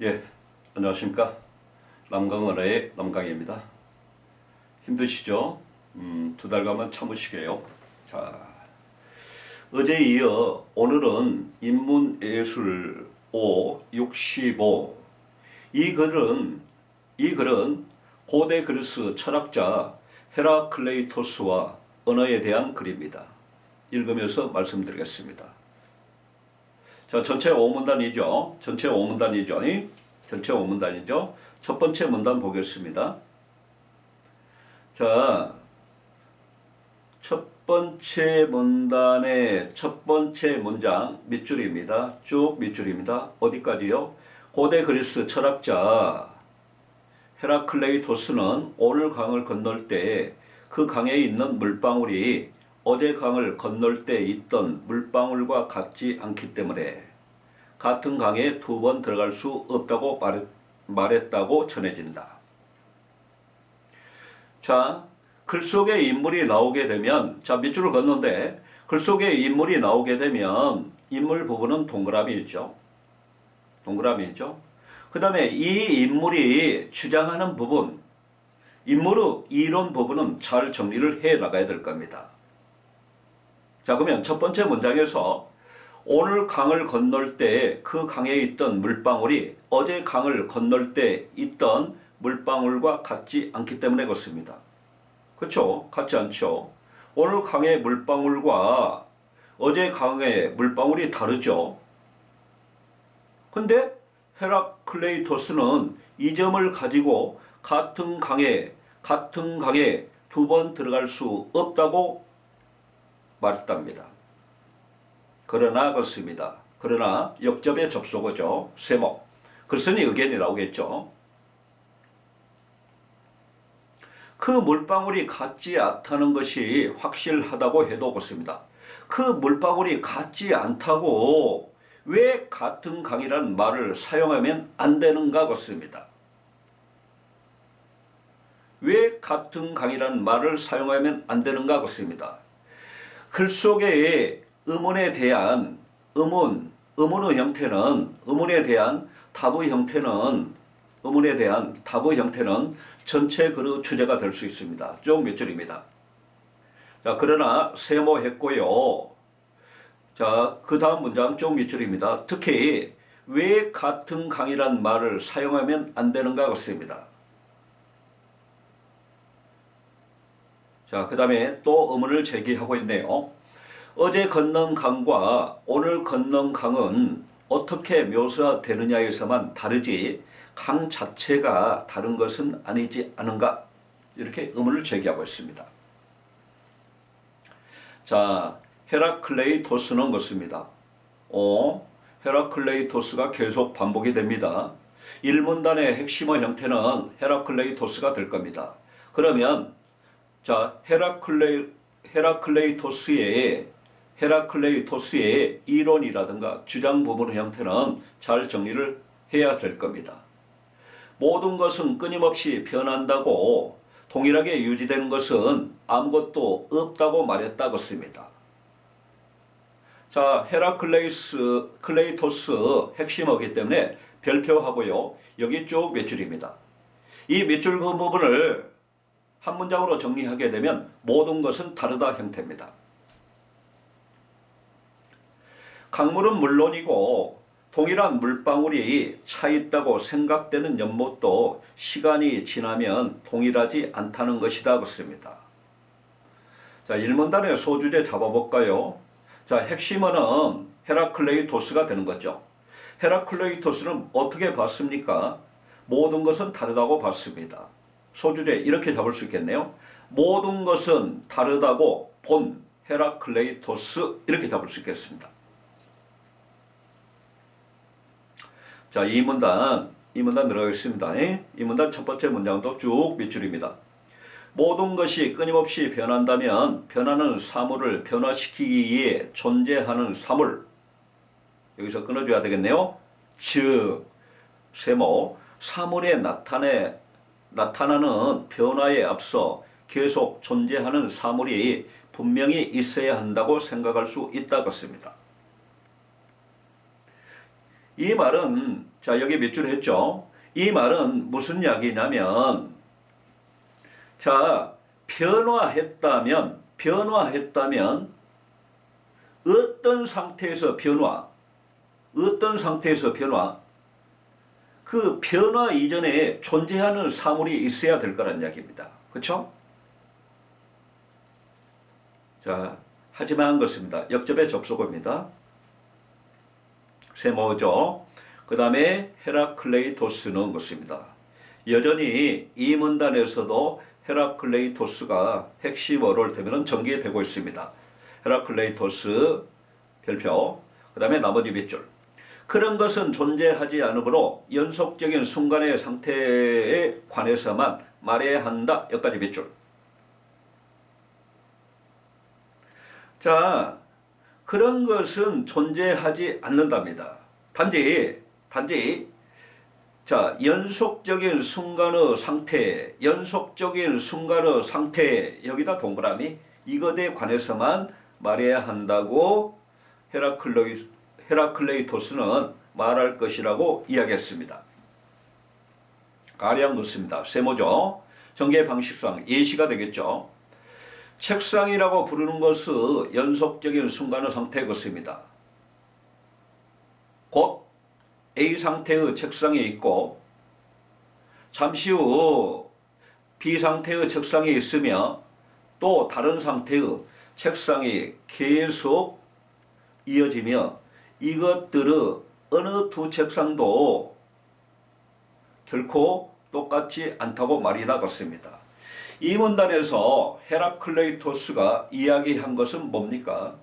예, 안녕하십니까. 남강원의 남강입니다. 힘드시죠? 음, 두 달간만 참으시게요. 자, 어제 이어 오늘은 인문예술 5, 65. 이 글은, 이 글은 고대 그리스 철학자 헤라클레이토스와 언어에 대한 글입니다. 읽으면서 말씀드리겠습니다. 자, 전체 5문단이죠. 전체 5문단이죠. 이? 전체 5문단이죠. 첫 번째 문단 보겠습니다. 자, 첫 번째 문단의 첫 번째 문장 밑줄입니다. 쭉 밑줄입니다. 어디까지요? 고대 그리스 철학자 헤라클레이토스는 오늘 강을 건널 때 그 강에 있는 물방울이 어제 강을 건널 때 있던 물방울과 같지 않기 때문에 같은 강에 두 번 들어갈 수 없다고 말했, 말했다고 전해진다. 자, 글 속에 인물이 나오게 되면, 자, 밑줄을 걷는데, 글 속에 인물이 나오게 되면, 인물 부분은 동그라미 있죠. 동그라미 있죠. 그 다음에 이 인물이 주장하는 부분, 인물의 이론 부분은 잘 정리를 해 나가야 될 겁니다. 자, 그러면 첫 번째 문장에서 오늘 강을 건널 때그 강에 있던 물방울이 어제 강을 건널 때 있던 물방울과 같지 않기 때문에 그렇습니다. 그렇죠? 같지 않죠. 오늘 강의 물방울과 어제 강의 물방울이 다르죠. 근데 헤라클레이토스는 이 점을 가지고 같은 강에 같은 강에 두 번 들어갈 수 없다고 말했답니다. 그러나 그렇습니다. 그러나 역접의 접속어죠. 세모. 글쓴이 의견이 나오겠죠. 그 물방울이 같지 않다는 것이 확실하다고 해도 그렇습니다. 그 물방울이 같지 않다고 왜 같은 강이라는 말을 사용하면 안 되는가 그렇습니다. 왜 같은 강이라는 말을 사용하면 안 되는가 그렇습니다. 글 속에 의문에 대한 의문, 의문의 형태는 의문에 대한 답의 형태는 의문에 대한 답의 형태는 전체 글의 주제가 될 수 있습니다. 쭉 몇 줄입니다. 자, 그러나 세모했고요. 자, 그 다음 문장 쭉 몇 줄입니다. 특히 왜 같은 강이란 말을 사용하면 안 되는가 그렇습니다. 자, 그 다음에 또 의문을 제기하고 있네요. 어제 건넌 강과 오늘 건넌 강은 어떻게 묘사되느냐에서만 다르지 강 자체가 다른 것은 아니지 않은가? 이렇게 의문을 제기하고 있습니다. 자, 헤라클레이토스는 것입니다. 어, 헤라클레이토스가 계속 반복이 됩니다. 1문단의 핵심어 형태는 헤라클레이토스가 될 겁니다. 그러면 자, 헤라클레 헤라클레이토스의 헤라클레이토스의 이론이라든가 주장 부분의 형태는 잘 정리를 해야 될 겁니다. 모든 것은 끊임없이 변한다고 동일하게 유지되는 것은 아무것도 없다고 말했다고 씁니다. 자, 헤라클레이스 클레이토스 핵심어기 때문에 별표하고요. 여기 쭉몇 줄입니다. 이몇줄그 부분을 한 문장으로 정리하게 되면 모든 것은 다르다 형태입니다. 강물은 물론이고 동일한 물방울이 차 있다고 생각되는 연못도 시간이 지나면 동일하지 않다는 것이다 그렇습니다. 자, 1문단의 소주제 잡아볼까요? 자, 핵심어는 헤라클레이토스가 되는 거죠. 헤라클레이토스는 어떻게 봤습니까? 모든 것은 다르다고 봤습니다. 소주제 이렇게 잡을 수 있겠네요. 모든 것은 다르다고 본 헤라클레이토스 이렇게 잡을 수 있겠습니다. 자, 이 문단, 이 문단 들어가겠습니다. 이 문단 첫 번째 문장도 쭉 밑줄입니다. 모든 것이 끊임없이 변한다면 변하는 사물을 변화시키기 위해 존재하는 사물. 여기서 끊어줘야 되겠네요. 즉, 세모, 사물에 나타내, 나타나는 변화에 앞서 계속 존재하는 사물이 분명히 있어야 한다고 생각할 수 있다 것입니다. 이 말은 자, 여기 몇 줄 했죠? 이 말은 무슨 이야기냐면, 자, 변화했다면, 변화했다면, 어떤 상태에서 변화, 어떤 상태에서 변화, 그 변화 이전에 존재하는 사물이 있어야 될 거란 이야기입니다. 그렇죠? 자, 하지만 것입니다. 역접의 접속어입니다. 세모죠. 그 다음에 헤라클레이토스는 것입니다. 여전히 이 문단에서도 헤라클레이토스가 핵심어를 되면 전개되고 있습니다. 헤라클레이토스 별표, 그 다음에 나머지 밑줄. 그런 것은 존재하지 않으므로 연속적인 순간의 상태에 관해서만 말해야 한다. 여기까지 밑줄. 자, 그런 것은 존재하지 않는답니다. 단지, 단지, 자, 연속적인 순간의 상태, 연속적인 순간의 상태, 여기다 동그라미, 이것에 관해서만 말해야 한다고 헤라클레이, 헤라클레이토스는 말할 것이라고 이야기했습니다. 가량 그렇습니다. 세모죠. 전개 방식상 예시가 되겠죠. 책상이라고 부르는 것은 연속적인 순간의 상태의 것입니다. 곧 A 상태의 책상이 있고 잠시 후 B 상태의 책상이 있으며 또 다른 상태의 책상이 계속 이어지며 이것들의 어느 두 책상도 결코 똑같지 않다고 말이 나갔습니다. 이 문단에서 헤라클레이토스가 이야기한 것은 뭡니까?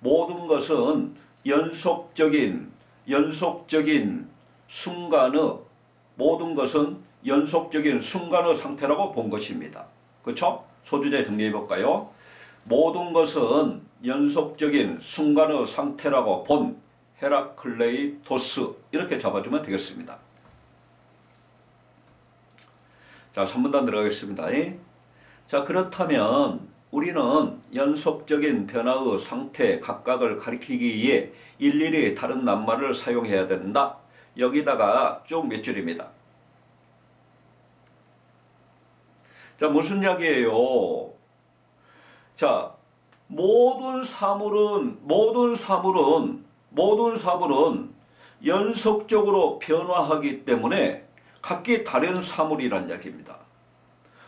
모든 것은 연속적인 연속적인 순간의 모든 것은 연속적인 순간의 상태라고 본 것입니다. 그렇죠? 소주제 정리해 볼까요? 모든 것은 연속적인 순간의 상태라고 본 헤라클레이토스 이렇게 잡아주면 되겠습니다. 자, 3분단 들어가겠습니다. 자, 그렇다면 우리는 연속적인 변화의 상태 각각을 가리키기 위해 일일이 다른 낱말을 사용해야 된다. 여기다가 쭉 몇 줄입니다. 자, 무슨 이야기예요? 자, 모든 사물은 모든 사물은 모든 사물은 연속적으로 변화하기 때문에 각기 다른 사물이란 이야기입니다.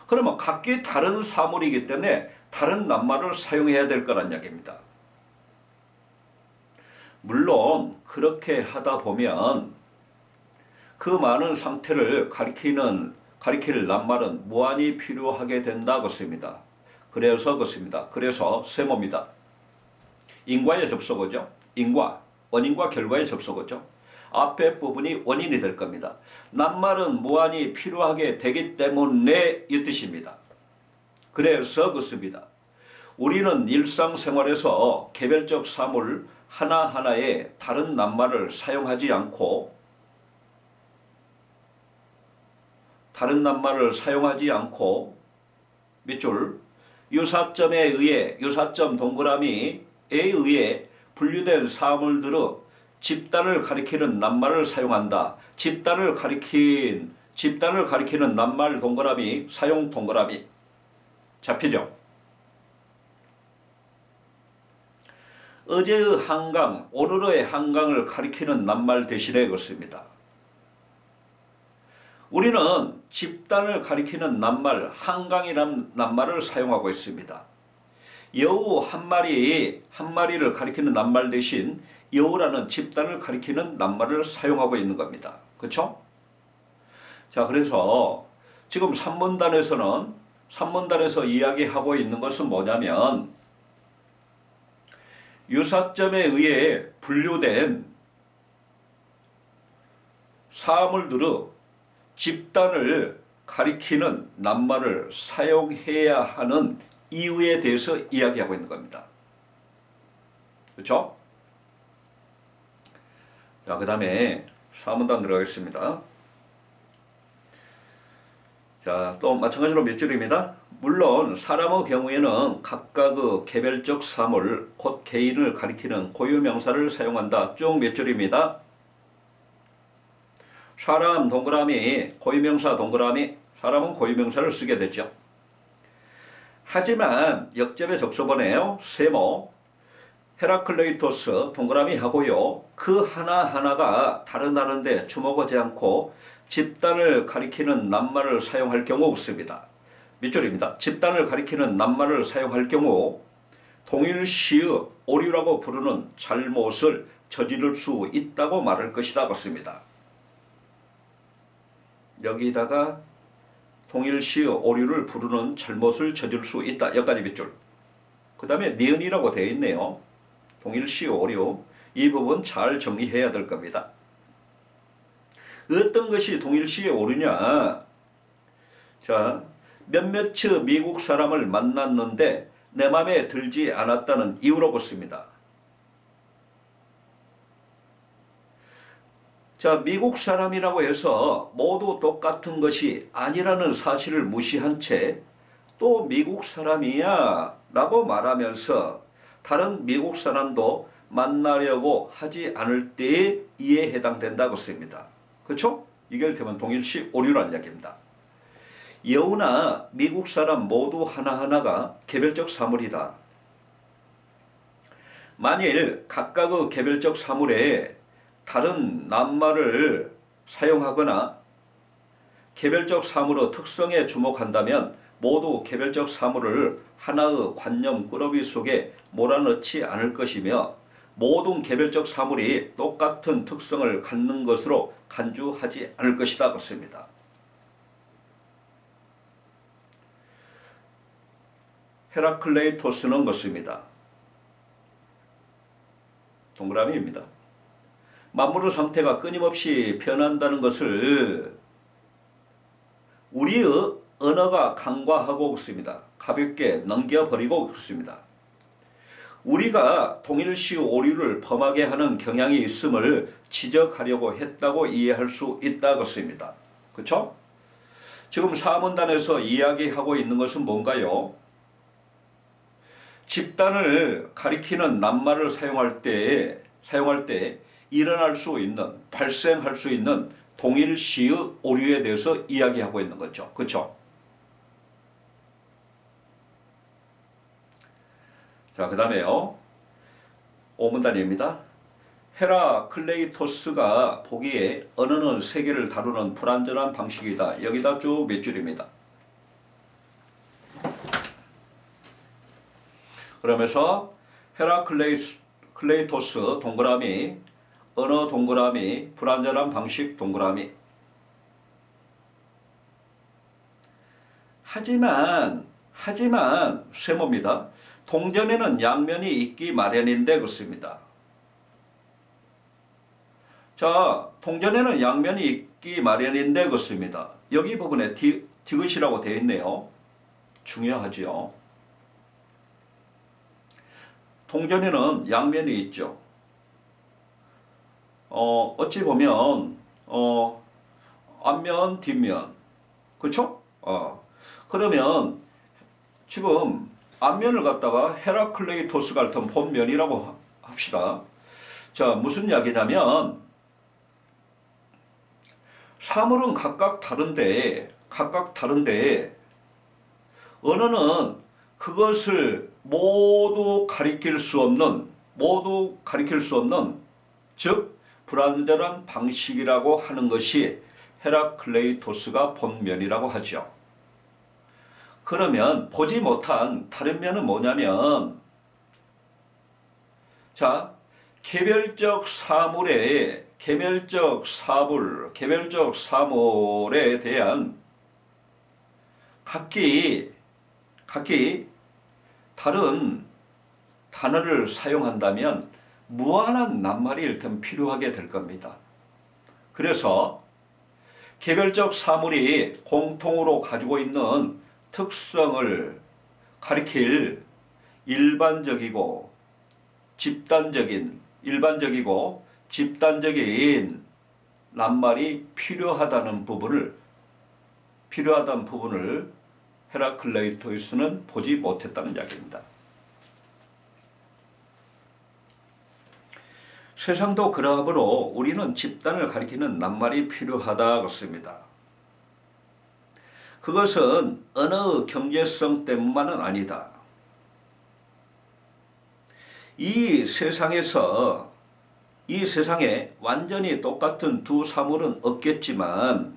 그러면 각기 다른 사물이기 때문에 다른 낱말을 사용해야 될 거란 이야기입니다. 물론 그렇게 하다 보면 그 많은 상태를 가리키는 가리킬 낱말은 무한히 필요하게 된다 것입니다. 그래서 그렇습니다. 그래서 세모입니다. 인과의 접속어죠. 인과 원인과 결과의 접속어죠. 앞에 부분이 원인이 될 겁니다. 낱말은 무한히 필요하게 되기 때문에 이 뜻입니다. 그래서 그렇습니다. 우리는 일상생활에서 개별적 사물 하나하나에 다른 낱말을 사용하지 않고 다른 낱말을 사용하지 않고 밑줄 유사점에 의해 유사점 동그라미에 의해 분류된 사물들의 집단을 가리키는 낱말을 사용한다. 집단을 가리킨 집단을 가리키는 낱말 동그라미 사용 동그라미 잡히죠? 어제의 한강, 오늘의 한강을 가리키는 낱말 대신에 그렇습니다. 우리는 집단을 가리키는 낱말 한강이라는 낱말을 사용하고 있습니다. 여우 한 마리 한 마리를 가리키는 낱말 대신 여우라는 집단을 가리키는 낱말을 사용하고 있는 겁니다. 그렇죠? 자, 그래서 지금 산문단에서는 산문단에서 이야기하고 있는 것은 뭐냐면 유사점에 의해 분류된 사물들의 집단을 가리키는 낱말을 사용해야 하는 이유에 대해서 이야기하고 있는 겁니다. 그렇죠? 자, 그 다음에 사문단 들어가겠습니다. 자, 또 마찬가지로 몇 줄입니다. 물론 사람의 경우에는 각각의 개별적 사물, 곧 개인을 가리키는 고유 명사를 사용한다. 쭉 몇 줄입니다. 사람 동그라미 고유명사 동그라미 사람은 고유명사를 쓰게 됐죠. 하지만 역접의 적소번에요. 세모 헤라클레이토스 동그라미 하고요. 그 하나하나가 다른 다른데 주목하지 않고 집단을 가리키는 낱말을 사용할 경우 없습니다. 밑줄입니다. 집단을 가리키는 낱말을 사용할 경우 동일시의 오류라고 부르는 잘못을 저지를 수 있다고 말할 것이다 같습니다. 여기다가 동일시의 오류를 부르는 잘못을 저지를 수 있다. 여기까지 밑줄. 그 다음에 니은이라고 되어 있네요. 동일시 오류. 이 부분 잘 정리해야 될 겁니다. 어떤 것이 동일시의 오류냐? 자, 몇몇의 미국 사람을 만났는데 내 맘에 들지 않았다는 이유로 붙습니다. 자, 미국 사람이라고 해서 모두 똑같은 것이 아니라는 사실을 무시한 채 또 미국 사람이야 라고 말하면서 다른 미국 사람도 만나려고 하지 않을 때에 이에 해당된다고 씁니다. 그렇죠? 이결되면 동일시 오류란 이야기입니다. 여우나 미국 사람 모두 하나하나가 개별적 사물이다. 만일 각각의 개별적 사물에 다른 낱말을 사용하거나 개별적 사물의 특성에 주목한다면 모두 개별적 사물을 하나의 관념 꾸러미 속에 몰아넣지 않을 것이며 모든 개별적 사물이 똑같은 특성을 갖는 것으로 간주하지 않을 것이다 그렇습니다. 헤라클레이토스는 것입니다. 동그라미입니다. 만물의 상태가 끊임없이 변한다는 것을 우리의 언어가 간과하고 있습니다. 가볍게 넘겨버리고 있습니다. 우리가 동일시 오류를 범하게 하는 경향이 있음을 지적하려고 했다고 이해할 수 있다 것입니다. 그렇죠? 지금 사문단에서 이야기하고 있는 것은 뭔가요? 집단을 가리키는 낱말을 사용할 때 사용할 때 일어날 수 있는 발생할 수 있는 동일 시의 오류에 대해서 이야기하고 있는 거죠. 그렇죠? 자, 그 다음에요. 오문단입니다. 헤라클레이토스가 보기에 언어는 세계를 다루는 불완전한 방식이다. 여기다 쭉 몇 줄입니다. 그러면서 헤라클레이토스 동그라미, 언어 동그라미, 불완전한 방식 동그라미. 하지만 하지만 세모입니다. 동전에는 양면이 있기 마련인데 그렇습니다. 자, 동전에는 양면이 있기 마련인데 그렇습니다. 여기 부분에 디, 디귿이라고 되어 있네요. 중요하지요. 동전에는 양면이 있죠. 어, 어찌 보면 어, 앞면, 뒷면. 그렇죠? 어. 그러면 지금 앞면을 갖다가 헤라클레이토스가 앓던 본면이라고 합시다. 자, 무슨 이야기냐면 사물은 각각 다른데 각각 다른데 언어는 그것을 모두 가리킬 수 없는 모두 가리킬 수 없는 즉 불완전한 방식이라고 하는 것이 헤라클레이토스가 본 면이라고 하죠. 그러면 보지 못한 다른 면은 뭐냐면 자 개별적 사물의 개별적 사물 개별적 사물에 대한 각기 각기 다른 단어를 사용한다면 무한한 낱말이 일단 필요하게 될 겁니다. 그래서 개별적 사물이 공통으로 가지고 있는 특성을 가리킬 일반적이고 집단적인 일반적이고 집단적인 낱말이 필요하다는 부분을 필요하다는 부분을 헤라클레이토스는 보지 못했다는 이야기입니다. 세상도 그러므로 우리는 집단을 가리키는 낱말이 필요하다 그렇습니다. 그것은 어느 경제성 때문만은 아니다. 이 세상에서 이 세상에 완전히 똑같은 두 사물은 없겠지만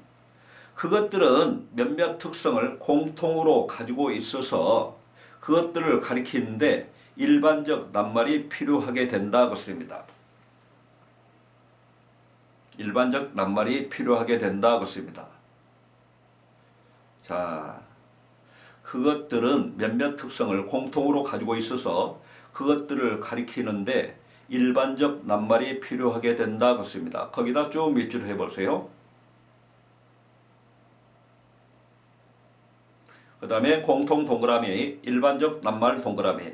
그것들은 몇몇 특성을 공통으로 가지고 있어서 그것들을 가리키는데 일반적 낱말이 필요하게 된다 그렇습니다. 일반적 낱말이 필요하게 된다 그렇습니다. 자, 그것들은 몇몇 특성을 공통으로 가지고 있어서 그것들을 가리키는데 일반적 낱말이 필요하게 된다 그렇습니다. 거기다 쭉 밑줄 해보세요. 그 다음에 공통 동그라미, 일반적 낱말 동그라미.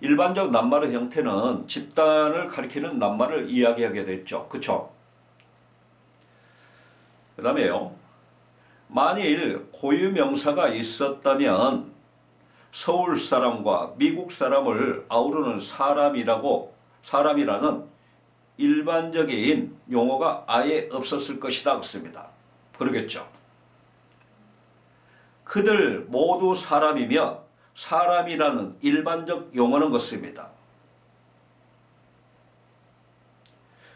일반적 낱말의 형태는 집단을 가리키는 낱말을 이야기하게 됐죠. 그쵸? 그 다음에요. 만일 고유 명사가 있었다면 서울 사람과 미국 사람을 아우르는 사람이라고 사람이라는 일반적인 용어가 아예 없었을 것이다 그렇습니다. 그러겠죠. 그들 모두 사람이며 사람이라는 일반적 용어는 것입니다.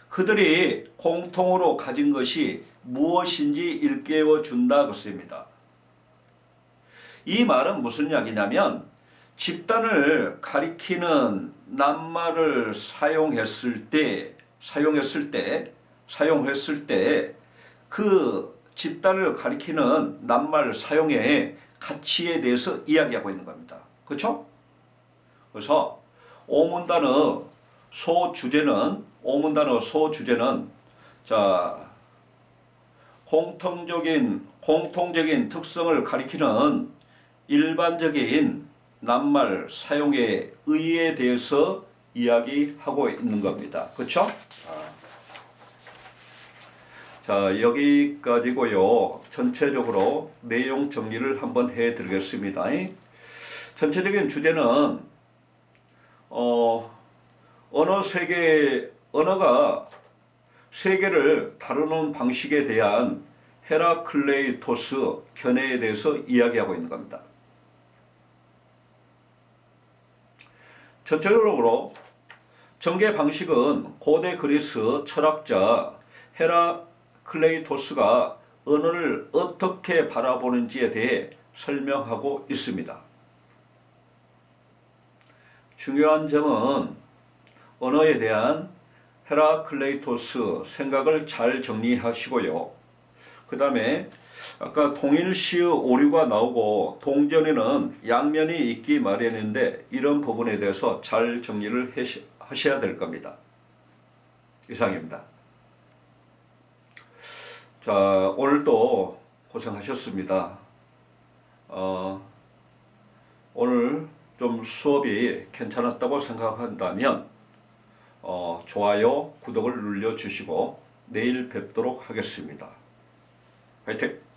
그들이 공통으로 가진 것이 무엇인지 일깨워 준다 그렇습니다. 이 말은 무슨 이야기냐면 집단을 가리키는 낱말을 사용했을 때 사용했을 때 사용했을 때 그 집단을 가리키는 낱말 사용의 가치에 대해서 이야기하고 있는 겁니다. 그렇죠? 그래서 오문단어 소주제는 오문단어 소주제는 자 공통적인 공통적인 특성을 가리키는 일반적인 낱말 사용의 의의에 대해서 이야기하고 있는 겁니다. 그렇죠? 자 여기까지고요. 전체적으로 내용 정리를 한번 해 드리겠습니다. 전체적인 주제는 어, 언어 세계 언어가 세계를 다루는 방식에 대한 헤라클레이토스 견해에 대해서 이야기하고 있는 겁니다. 전체적으로 전개 방식은 고대 그리스 철학자 헤라클레이토스가 언어를 어떻게 바라보는지에 대해 설명하고 있습니다. 중요한 점은 언어에 대한 헤라클레이토스 생각을 잘 정리하시고요. 그 다음에 아까 동일시의 오류가 나오고 동전에는 양면이 있기 마련인데 이런 부분에 대해서 잘 정리를 하셔야 될 겁니다. 이상입니다. 자 오늘도 고생하셨습니다. 어, 오늘 좀 수업이 괜찮았다고 생각한다면 어, 좋아요, 구독을 눌러주시고 내일 뵙도록 하겠습니다. 화이팅!